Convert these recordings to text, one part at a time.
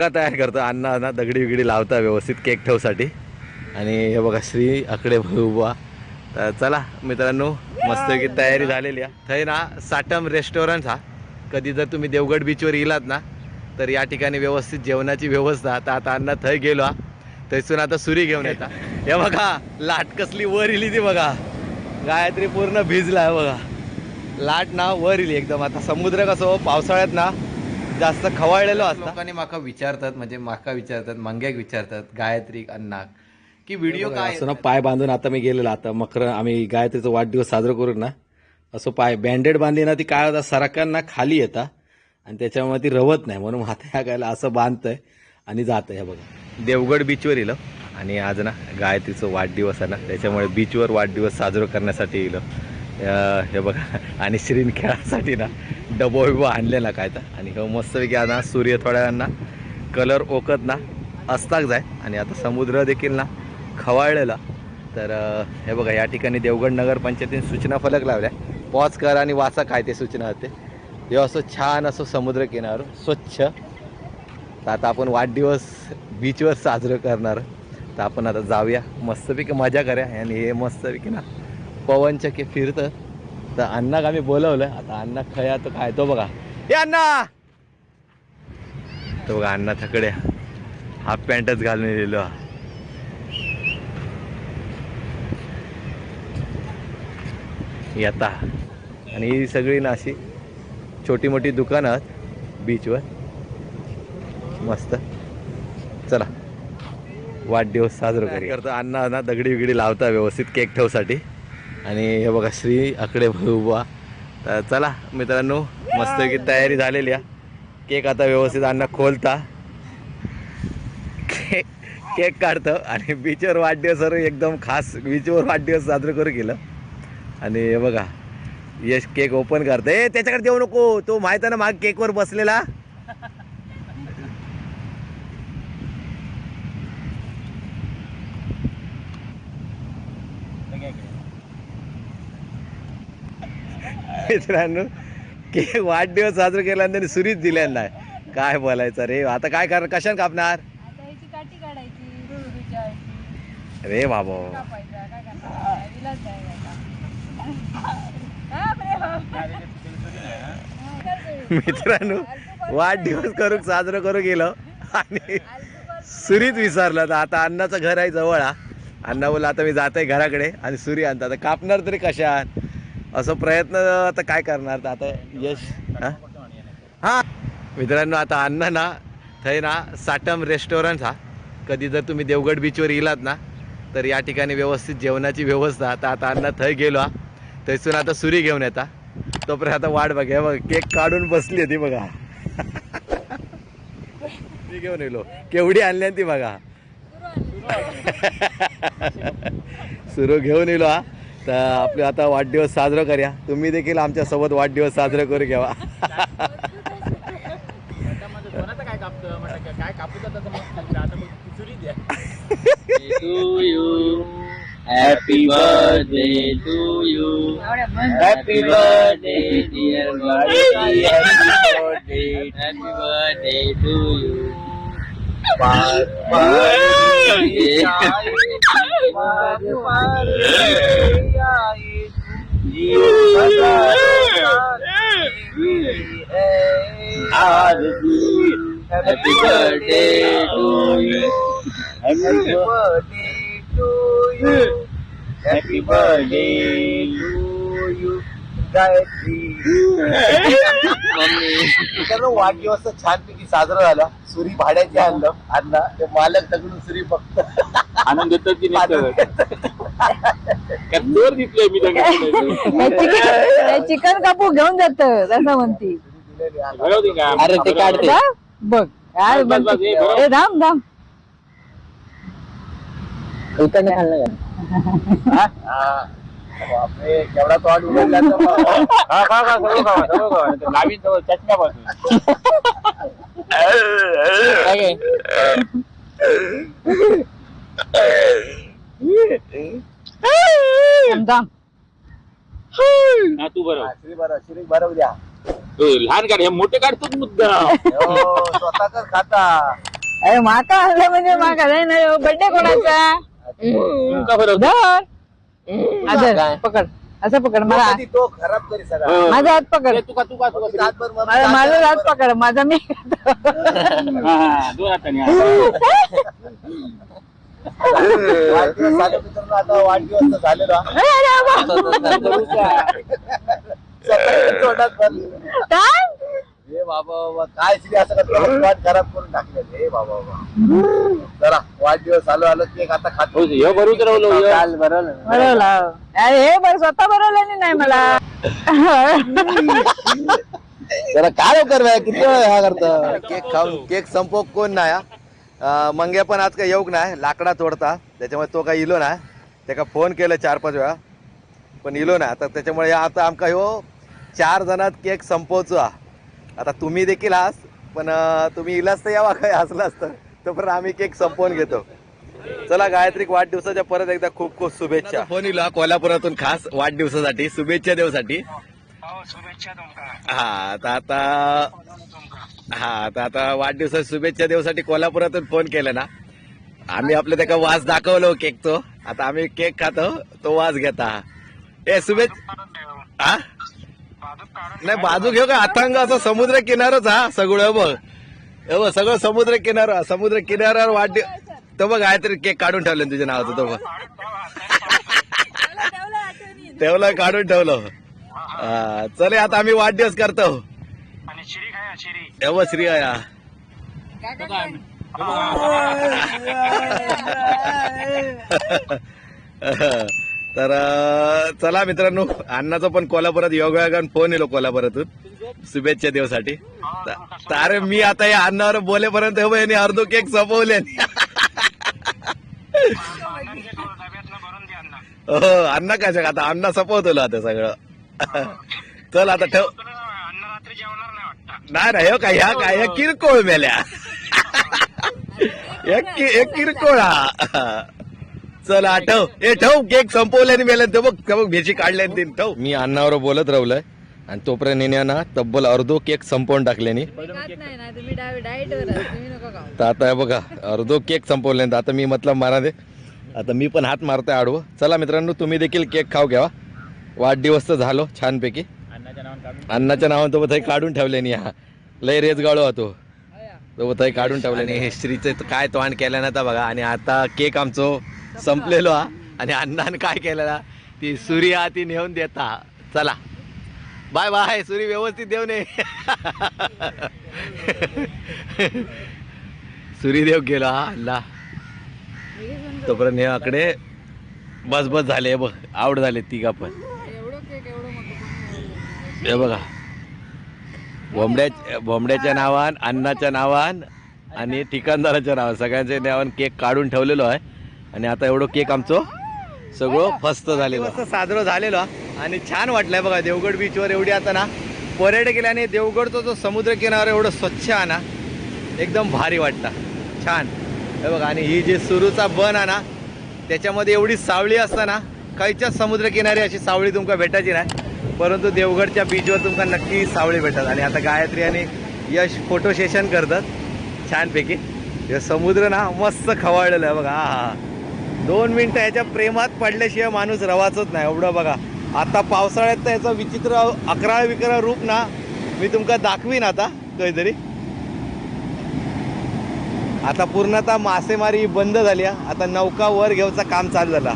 का तयार करतो. अण्णा ना दगडी बिगडी लावता व्यवस्थित केक ठेवसाठी. आणि हे बघा श्री आकडे उभा. तर चला मित्रांनो मस्तपैकी तयारी झालेली आहे. थंय ना साटम रेस्टॉरंट हा. कधी जर तुम्ही देवगड बीचवर गेलात ना तर या ठिकाणी व्यवस्थित जेवणाची व्यवस्था. तर आता अण्णा थंय गेलो हा. थंयसून आता सुरी घेऊन येता. हे बघा लाट कसली वर इली ती बघा. गायत्री पूर्ण भिजला आहे बघा. लाट ना वर इली एकदम. आता समुद्र कसं हो, पावसाळ्यात ना जास्त खवाळलेलो असतं. लोकांनी माका विचारतात म्हणजे माका विचारतात मंग्याक विचारतात गायत्री अण्णाक की व्हिडिओ काय असं ना पाय बांधून आता मी गेलेलो आता मकर आम्ही गायत्रीचा वाढदिवस साजरा करू ना असं पाय बँडेड बांधली ना ती काय होता सरकार ना खाली येता आणि त्याच्यामुळे ती रवत नाही म्हणून आता ह्या गायला असं बांधतंय आणि जात हे बघा. देवगड बीचवर येलं आणि आज ना गायत्रीचं वाढदिवस आहे ना त्याच्यामुळे बीचवर वाढदिवस साजरा करण्यासाठी येलं. हे बघा आणि श्रीन खेळासाठी ना डबो बिबो आणलेला काय तर. आणि हे मस्तपैकी आता सूर्य थोड्या ना कलर ओकत ना असताच जाय. आणि आता समुद्र देखील ना खवाळलेला. तर हे बघा या ठिकाणी देवगड नगर पंचायतीने सूचना फलक लावल्या. पॉज कर आणि वाचा काय ते सूचना होते. हे असं छान असं समुद्र किनार स्वच्छ. तर आता आपण वाढदिवस बीचवर साजरं करणार. तर आपण आता जाऊया. मस्तपैकी मजा करूया. आणि हे मस्तपैकी ना पवनचक्की फिरतं. तर अण्णाक आम्ही बोलवलं. आता अण्णा खया तो काय तो बघा. हे अण्णा! तो बघा अण्णा थकड्या हाफ पॅन्टच घालून येलेलो हा. येता आणि ही सगळी ना अशी छोटी मोठी दुकानं आहेत. बीचवर मस्त. चला. वाढदिवस साजरा करतो? अण्णा ना दगडी बिगडी लावता व्यवस्थित केक ठेवसाठी. आणि हे बघा श्री आकडे उभा. तर चला मित्रांनो मस्तपैकी तयारी झालेली आहे. केक आता व्यवस्थित अण्णा खोलता. केक केक काढतं आणि बीचवर वाढदिवस एकदम खास बीचवर वाढदिवस साजरं करू केलं आणि हे बघा यश केक ओपन करते ए त्याच्याकडे देऊ नको. तो माहीत आहे ना माग केकवर बसलेला. मित्रांनो केक वाढदिवस साजरा केला आणि त्यांनी सुरीच नाही काय बोलायचं रे? आता काय कर कशाने कापणार. रे बाबा. करणार. मित्रांनो वाढदिवस करू साजरं करू गेलो. आणि. सुरीच विसरलं. तर आता अण्णाचं घर आहे जवळ हा. अण्णा बोला आता मी जात आहे घराकडे आणि सुरी आणता आता कापणार तरी कशात? असं प्रयत्न आता काय करणार? तर आता यश हा? हा. मित्रांनो आता अण्णा ना थंय ना साटम रेस्टॉरंट हा. कधी जर तुम्ही देवगड बीचवर गेलात ना तर या ठिकाणी व्यवस्थित जेवणाची व्यवस्था. तर आता अण्णा थंय गेलो हा. थंयसून आता सुरी घेऊन येता. तोपर्यंत आता वाट बघा हे बघा केक काढून बसली होती बघा. ती घेऊन येलो. केवढी आणली आणि ती बघा. सुरू घेऊन येलो हा. तर आपले आता वाढदिवस साजरा करूया. तुम्ही देखील आमच्यासोबत वाढदिवस साजरा करू घ्यावा काय कापतं म्हटलं काय कापूच आता मग आता मग खिचडी द्या to you. Happy birthday. You. Happy birthday to you. Happy birthday to you. Gayatri मित्रांनो वाढदिवस छानपैकी साजरा झाला सुरी भाड्याची आणलं आणला ते मालक दगडून सुरी फक्त आनंद येतो की नाही जोर दिसले मी चिकन कापू घेऊन जात असं म्हणती. अरे ते काढते बघ काय म्हणते. हे धाम धाम इकडनं खाल्लं का? बापरे केवढा तोंड उघडला. हा लावीन सर्व चष्म्यापासून काय हा तू बरोबर हा, श्री बरं श्री बरं द्या लहान काढ हे मोठे काढतोच मुद्दा. हो, स्वतःच खाता. अरे माका आणलं म्हणजे माका नाही ना बर्थडे कोणाचा? का बरं? धर. आदर पकड. असं पकड मला कधी तो खराब करी सगळा. हो. माझा हात पकड. तुका तुका तुका श्री. हातभर मग माझा माझा हात पकड माझा मी हा, हा, दोन हाताने हा. वाढदिवस झाले मित्रांनो आता वाढदिवस तर झालेला? स्वतःच्या तोंडात. काय हे बाबा बाबा काय श्री असं करतो वाट खराब करून टाकले हे बाबा बाबा चला वाढदिवस आलो आलो केक आता खातो हो, ह्यो भरून राहिलो ह्यो. बरोबर अरे हे बरं स्वतः बरोबर नाही मला जरा काय लवकर बाय किती वेळ हा करतं केक खाऊन केक संपव कोण नाही हा. मंग्या पण आज काही येऊक नाही लाकडा तोडता त्याच्यामुळे तो काही इलो ना त्याका फोन केलं चार पाच वेळा पण इलो ना तर त्याच्यामुळे आता आमका ह्यो चार जणात केक संपवचो हा आता तुम्ही देखील आहात पण तुम्ही इलास तर यावा काही असलं असतं. तोपर्यंत आम्ही केक संपवून घेतो. चला गायत्री वाढदिवसाच्या परत एकदा खूप खूप शुभेच्छा. फोन इला कोल्हापुरातून खास वाढदिवसासाठी शुभेच्छा देऊसाठी. हा तर आता हा तर आता वाढदिवसाच्या शुभेच्छा देवसाठी कोल्हापुरातून फोन केला ना. आम्ही आपलं त्याका वास दाखवलो केकचो आता आम्ही केक खातो तो वास घेता. ए शुभेच्छा हा नाही बाजू घेऊ का? अथांग असं समुद्र किनारच हा सगळं बघ. हे बघ सगळं समुद्र किनार समुद्र किनाऱ्यावर वाढदिव तो बघ काहीतरी केक काढून ठेवलं तुझ्या नावाचं तो बघ. ठेवलं काढून ठेवलं. हा, चले आता आम्ही वाढदिवस करतो. एवढं श्री या तर अं, चला मित्रांनो अण्णाचा पण कोल्हापुरात योगायोगान फोन येलो कोल्हापुरातून. शुभेच्छा देवसाठी. त- तर अरे मी आता या अण्णावर बोलेपर्यंत हे बघ, यांनी अर्धो केक संपवले. हो अण्णा. काय सांग आता अण्णा संपवतो आता सगळं. चल आता ठेव. नाही नाही हो काय ह्या काय ह्या किरकोळ मेल्या. एक कि- एक किरकोळ हा. चल आठव ए ठेव केक संपवल्याने मेल्या ते बघ ते बघ भेची काढल्या तीन ठेव. मी अण्णावर बोलत राहिलोय आणि तोपर्यंत हिने ना तब्बल अर्धो केक संपवून टाकल्याने नाही ना तुम्ही डाएट वर तुम्ही नका खाऊ. तर आता हे बघा अर्धो केक संपवले आता मी मतलब मारा दे. आता मी पण हात मारतोय आडवं. चला मित्रांनो तुम्ही देखील केक खाऊ घ्यावा वाढदिवस तर झालो छानपैकी. अण्णाच्या नावानं काढून अण्णाच्या नावानं तो थंय काढून ठेवले नाही हा. लय रेच गाळो होतो तो थंय काढून ठेवले आणि हिस्ट्रीचं काय तोंड केलं ना बघा. आणि आता केक आमचो संपलेलो हा. आणि अण्णाने काय केलेला ती सुरी हा ती नेऊन देता चला. Bye bye. सुरी व्यवस्थित देऊ नये. सुरी देव गेलो हा अण्णा. तोपर्यंत हे आकडे बस बस झाले बघ. आवड झाले तिघा पण एवढं केक एवढं मोठं हे बघा. बोंबड्या बोंबड्याच्या नावान अन्नाच्या नावान आणि ठिकाणदाराच्या नावान. सगळ्यांच्या नावान केक काढून ठेवलेलो आहे. आणि आता एवढं केक आमचं सगळं फस्त झालेलं. साजरं झालेलो. आणि छान वाटलंय बघा देवगड बीचवर एवढी आता ना पर्यटक केल्याने देवगडचा जो समुद्र किनारा एवढं स्वच्छ आहे ना एकदम भारी वाटतं. छान. हे बघा आणि ही जी सुरूचा बन आहे ना त्याच्यामध्ये एवढी सावळी असताना काहीच्याच समुद्र किनारी अशी सावळी तुमका भेटायची नाही. परंतु देवगडच्या बीचवर तुमका नक्की सावळी भेटतात आणि आता गायत्री आणि यश फोटो सेशन करतात. छानपैकी. हे समुद्र ना मस्त खवाळलेलं आहे बघा. हा हा दोन मिनटं ह्याच्या प्रेमात पडल्याशिवाय माणूस रवाचत नाही. एवढं बघा. आता पावसाळ्यात तर याचं विचित्र अकरा विकरा रूप ना मी तुमका दाखवीन आता काहीतरी. आता पूर्णतः मासेमारी बंद झाली आहे. आता नौका वर घेऊचा काम चालू झाला.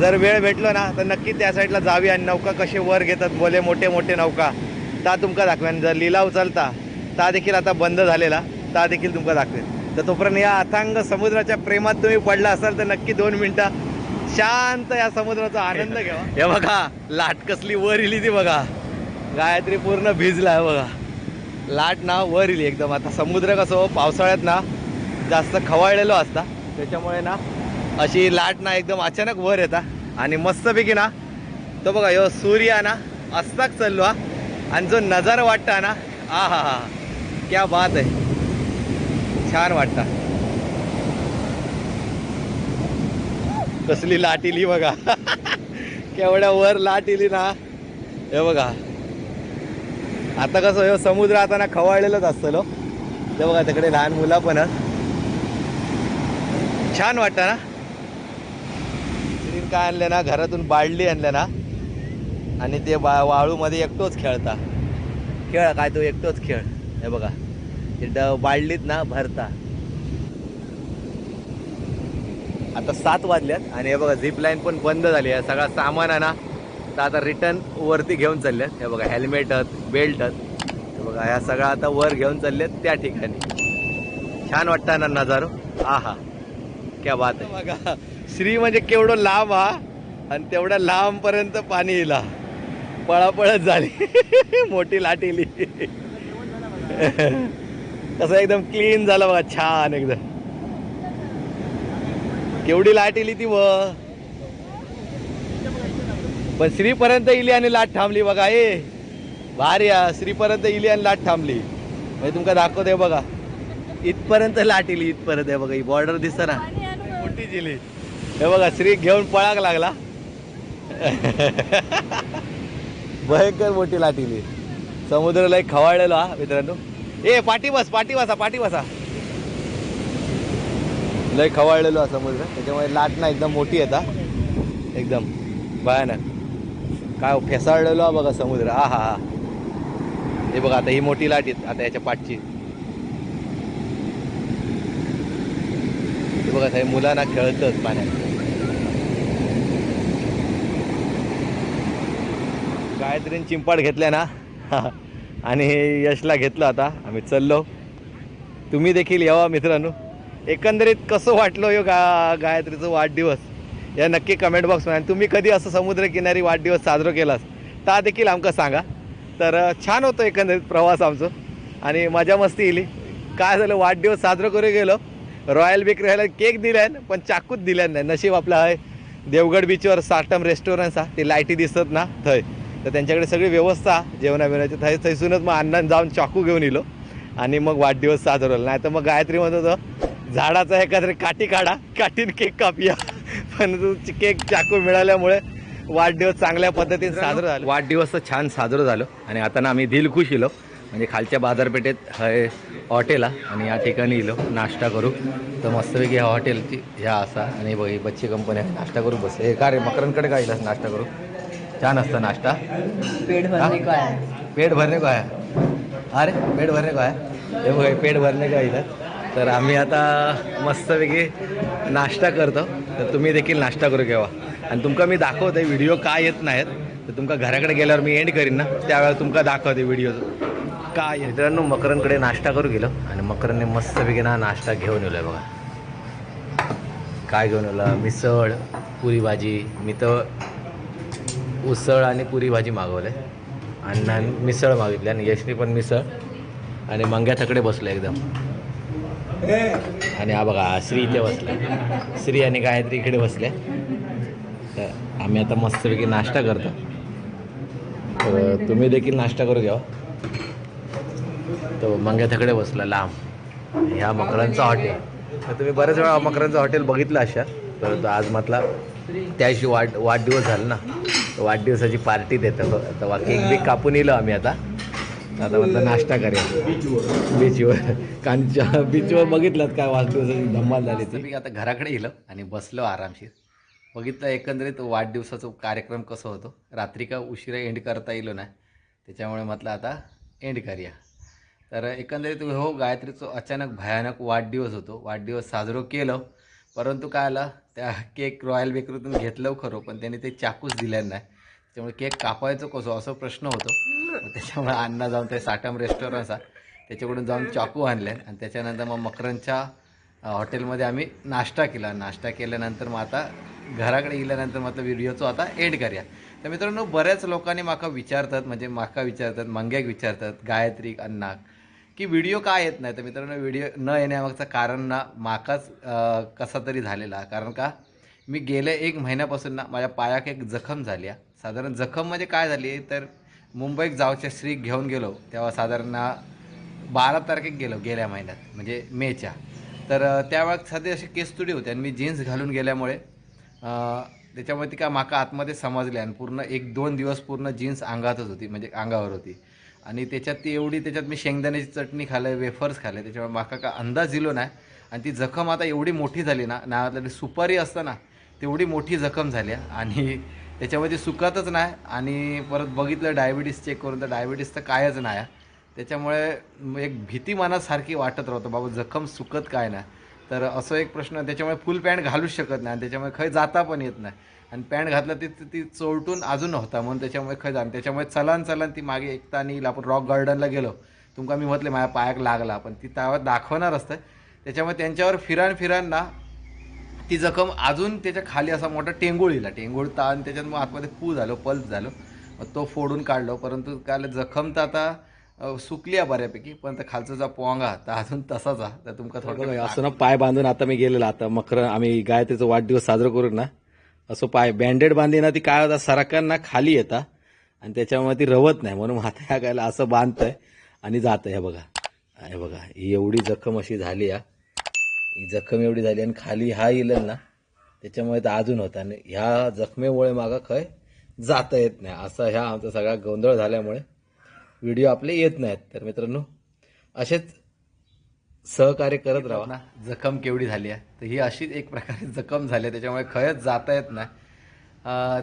जर वेळ भेटलो ना तर नक्की त्या साईडला जावी आणि नौका कसे वर घेतात बोले मोठे मोठे नौका. ता तुमका दाखवेन. जर लिलाव चालता ता देखील आता बंद झालेला ता देखील तुमका दाखवेन. तर तोपर्यंत या अथांग समुद्राच्या प्रेमात तुम्ही पडला असाल तर नक्की दोन मिनटं शांत या समुद्राचा आनंद घ्या. हे बघा लाट कसली वर इली ती बघा. गायत्री पूर्ण भिजला बघा. लाट ना वर इली एकदम. आता समुद्र कसं पावसाळ्यात ना जास्त खवाळलेलो असता. त्याच्यामुळे ना अशी लाट ना एकदम अचानक वर येता. आणि मस्तपैकी ना तो बघा ह्यो सूर्य ना अस्ताक चाललो हा. आणि जो नजारा वाटता ना आ हा हा क्या बात आहे. छान वाटता. कसली लाट इली बघा. केवढ्या वर लाट इली ना. हे बघा. आता कसं हो समुद्र आता ना खवळलेलंच असतं लो. ते बघा तिकडे लहान मुलं पण. छान वाटतं ना. काय आणलं ना? घरातून बाळली आणलं ना? आणि ते बा वाळूमध्ये एकटोच खेळता. खेळ काय तो? एकटोच खेळ. हे बघा. ते ड बाळलीत ना भरता. आता सात वाजल्यात आणि हे बघा झिप लाईन पण बंद झाली आहे. सगळा सामान आहे ना तर आता रिटर्न वरती घेऊन चालल्यात. हे बघा हेल्मेटत बेल्टत हे बघा ह्या सगळ्या आता वर घेऊन चाललेत त्या ठिकाणी. छान वाटतं ना नजारो. हा हा क्या बात आहे. बघा श्री म्हणजे केवढं लांब हा आणि तेवढ्या लांब पर्यंत पाणी येला पळापळत झाली. मोठी लाट येली कसं एकदम क्लीन झालं बघा छान एकदम. केवढी लाट येली ती व. पण श्रीपर्यंत इली आणि लाट थांबली बघा ए. भारी या श्रीपर्यंत इली आणि लाट थांबली. म्हणजे तुमका दाखवते बघा. इथपर्यंत लाट इली इथपर्यंत आहे बघा ही बॉर्डर दिसत ना. मोठी जिली हे बघा श्री घेऊन पळाक लागला. भयंकर मोठी लाट इली समुद्र लय खवाळलेलो हा मित्रांनो. ए पाठी बस पाठी बसा पाठी बसा. लय खवाळलेलो हा समुद्र. त्याच्यामुळे लाट ना एकदम मोठी येतात एकदम भयानक. काय फेसाळलेलो हा बघा समुद्र. हा हा हा. हे बघा आता ही मोठी लाट येत आता याच्या पाठची. हे बघा साहेब मुलांना खेळतच पाण्यात. गायत्रीने चिंपाड घेतल्या ना. आणि यशला घेतलं आता. आम्ही चाललो. तुम्ही देखील यावा मित्रांनो. एकंदरीत कसं वाटलं यो गा गायत्रीचं वाढदिवस? या नक्की कमेंट बॉक्समध्ये आणि तुम्ही कधी असं समुद्रकिनारी वाढदिवस साजरा केलास? ता देखील आमकां सांगा. तर छान होतं एकंदरीत प्रवास आमचं. आणि मजा मस्ती येली काय झालं वाढदिवस साजरा करू गेलो. रॉयल बेकरीला केक दिल्यान पण चाकूच दिल्यान नाही. नशीब आपलं आहे. देवगड बीचवर साटम रेस्टॉरंट हा ती लाईटी दिसत ना. थंय. तर त्यांच्याकडे सगळी व्यवस्था जेवणा बिवणाची थंय थंयसूनच मग अण्णान जाऊन चाकू घेऊन येलो आणि मग वाढदिवस साजरा झाला नाही तर मग गायत्री म्हणत होतं झाडाचा एखाद्या काठी काढा काठीने केक कापूया. पण तो केक चाकू मिळाल्यामुळे वाढदिवस चांगल्या पद्धतीने साजरा झाला. वाढदिवस तर छान साजरं झालं. आणि आता ना आम्ही दिलखुश इलो. म्हणजे खालच्या बाजारपेठेत हे हॉटेल आहे. आणि या ठिकाणी इलो नाश्ता करू. तर मस्तपैकी ह्या हॉटेलची ह्या असा आणि बघ ही बच्ची कंपनी आहे. नाश्ता करू बस. हे का रे मकरांकडे काय इलास नाश्ता करू. छान असतं नाश्ता? पेट भरणे को पेट भरणे को आहे अरे पेट भरणे को आहे हे बघ पेट भरणे का इथं? तर आम्ही आता मस्तपैकी नाश्ता करतो. तर तुम्ही देखील नाश्ता करू घेवा आणि तुमका मी दाखवते व्हिडिओ काय येत नाहीत. तर तुमका घराकडे गेल्यावर मी एंड करीन ना. त्यावेळेला तुमका दाखवते व्हिडिओ. काय. मित्रांनो मकरांकडे नाश्ता करू गेलो. आणि मकरांनी मस्तपैकी ना नाश्ता घेऊन येलो आहे बघा. काय घेऊन येलं मिसळ पुरी भाजी. मी तर उसळ आणि पुरी भाजी मागवले अण्णा मिसळ मागितली. आणि यशनी पण मिसळ. आणि मंग्याथकडे बसलो एकदम. आणि हा बघा श्री इथे बसला. श्री आणि गायत्री इकडे बसले. तर आम्ही आता मस्तपैकी नाश्ता करतो. तर तुम्ही देखील नाश्ता करू घ्या. तो मंग्याथकडे बसला लांब. ह्या मकरांचं हॉटेल. तर तुम्ही बऱ्याच वेळा मकरांचं हॉटेल बघितलं अशा. परंतु आज म्हटला त्याशी वाढ वाढदिवस झाला ना. वाढदिवसाची पार्टी देतं. तेव्हा केक बीक कापून येलो आम्ही आता. आता म्हटलं नाश्ता करेल बीचवर कारण बीचवर बघितलं काय वाढदिवसाची धम्माल झाली ती. मी आता घराकडे गेलो आणि बसलो आरामशीर. बघितलं एकंदरीत वाढदिवसाचा कार्यक्रम कसं होतो. रात्री का उशिरा एंड करता येलो नाही. त्याच्यामुळे म्हटलं आता एंड करूया. तर एकंदरीत हो गायत्रीचं अचानक भयानक वाढदिवस होतो. वाढदिवस साजरो केलं. परंतु काय आलं त्या केक रॉयल बेकरीतून घेतलं खरं पण त्याने ते चाकूच दिलं नाही. त्यामुळे केक कापायचं कसं असं प्रश्न होतो. त्याच्यामुळे अण्णा जाऊन ते साटम रेस्टॉरंट त्याच्याकडून जाऊन चाकू आणले. आणि त्याच्यानंतर मग मकरांच्या हॉटेलमध्ये आम्ही नाश्ता केला. नाश्ता केल्यानंतर मग आता घराकडे गेल्यानंतर म्हटलं व्हिडिओचं आता एड करूया. तर मित्रांनो बऱ्याच लोकांनी माका विचारतात म्हणजे माका विचारतात मंग्याक विचारतात गायत्री अण्णाक की व्हिडिओ का येत नाही? तर मित्रांनो व्हिडिओ न येण्यामागचं कारण ना माकाच कसा तरी झालेला. कारण का मी गेल्या एक महिन्यापासून ना माझ्या पायाक एक जखम झाली आहे. साधारण जखम म्हणजे काय झाली? तर मुंबईत जावच्या श्री घेऊन गेलो. तेव्हा साधारण बारा तारखेक गेलो गेल्या महिन्यात म्हणजे मेच्या. तर त्यावेळेस सध्या अशी केस तुडी होती आणि मी जीन्स घालून गेल्यामुळे त्याच्यामुळे ती का माका आतमध्ये समजले आणि पूर्ण एक दोन दिवस पूर्ण जीन्स अंगातच होती म्हणजे अंगावर होती. आणि त्याच्यात ती एवढी त्याच्यात मी शेंगदाण्याची चटणी खाल्लं वेफर्स खाल्ले त्याच्यामुळे माका का अंदाज दिलो नाही आणि ती जखम आता एवढी मोठी झाली ना नावातली सुपारी असतं ना तेवढी मोठी जखम झाली आहे. आणि त्याच्यामध्ये सुकतच नाही आणि परत बघितलं डायबिटीस चेक करून तर डायबिटीस तर कायच नाही आहे. त्याच्यामुळे एक भीती मनासारखी वाटत राहतो बाबा जखम सुकत काय नाही तर असं एक प्रश्न त्याच्यामुळे फुल पॅन्ट घालूच शकत नाही आणि त्याच्यामुळे खय जाता पण येत नाही. आणि पॅन्ट घातलं ती ती- चोरटून अजून होता म्हणून त्याच्यामुळे खय जाण त्याच्यामुळे चलन चलन ती मागे एकता येईल आपण रॉक गार्डनला गेलो. तुमका मी म्हटले माझ्या पायाक लागला पण ती त्यावर दाखवणार असतं. त्याच्यामुळे त्यांच्यावर फिरान फिरान ना ती जखम अजून त्याच्याखाली असा मोठा टेंगूळ येला. टेंगूळ ताण त्याच्यात मग आतमध्ये पू झालो पल्स झालो. मग तो फोडून काढलो परंतु काय जखम तर आता सुकली आहे बऱ्यापैकी पण तर खालचा जो पोंगा तर अजून तसाच आहे तर तुमका थोडं असं ना पाय बांधून आता मी गेलेलो आता मकर आम्ही गायत्रीचा वाढदिवस साजरा करू ना असं पाय बँडेड बांधी ना ती काय होता सरकार ना खाली येता आणि त्याच्यामुळे ती रवत नाही म्हणून आता ह्या गायला असं बांधतंय आणि जातं हे बघा. हे बघा ही एवढी जखम अशी झाली या ही जखम एवढी झाली आणि खाली हा येईल ना त्याच्यामुळे तर अजून होता आणि ह्या जखमेमुळे मागं खय जाता येत नाही असा ह्या आमचा सगळा गोंधळ झाल्यामुळे व्हिडिओ आपले येत नाहीत. तर मित्रांनो असेच सहकार्य करत राहा. ना जखम केवढी झाली आहे? तर ही अशीच एक प्रकारे जखम झाली आहे. त्याच्यामुळे खयच जाता येत नाही.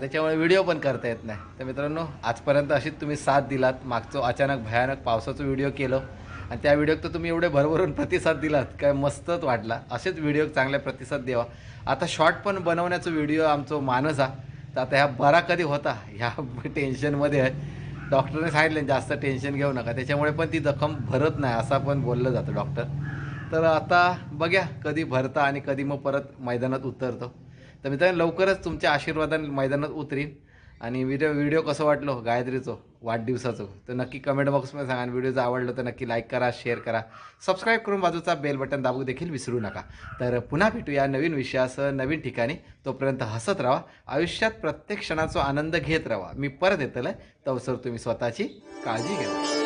त्याच्यामुळे व्हिडिओ पण करता येत नाही. तर मित्रांनो आजपर्यंत अशीच तुम्ही साथ दिलात. मागचं अचानक भयानक पावसाचं व्हिडिओ केलं. आणि त्या व्हिडिओत तर तुम्ही एवढे भरभरून प्रतिसाद दिलात. काय मस्तच वाटला. असेच व्हिडिओ चांगल्या प्रतिसाद द्यावा. आता शॉर्ट पण बनवण्याचा व्हिडिओ आमचं मानस. हा तर आता ह्या बरा कधी होता? ह्या टेन्शनमध्ये आहे. डॉक्टरने सांगितलं जास्त टेन्शन घेऊ नका. त्याच्यामुळे पण ती जखम भरत नाही असं पण बोललं जातं डॉक्टर. तर आता बघ्या कधी भरता आणि कधी मग परत मैदानात उतरतो. तर मित्रांनो लवकरच तुमच्या आशीर्वादाने मैदानात उतरीन. आणि व्हिडिओ व्हिडिओ कसं वाटलो? गायत्रीचं. वाढदिवसाचं. तर नक्की कमेंट बॉक्समध्ये सांगा. आणि व्हिडिओ जर आवडलं तर नक्की लाईक करा शेअर करा. सबस्क्राईब करून बाजूचा बेल बटन दाबू देखील विसरू नका. तर पुन्हा भेटूया नवीन विषयासह नवीन ठिकाणी. तोपर्यंत हसत राहा. आयुष्यात प्रत्येक क्षणाचा आनंद घेत राहा. मी परत येतलं तवसर तुम्ही स्वतःची काळजी घ्या.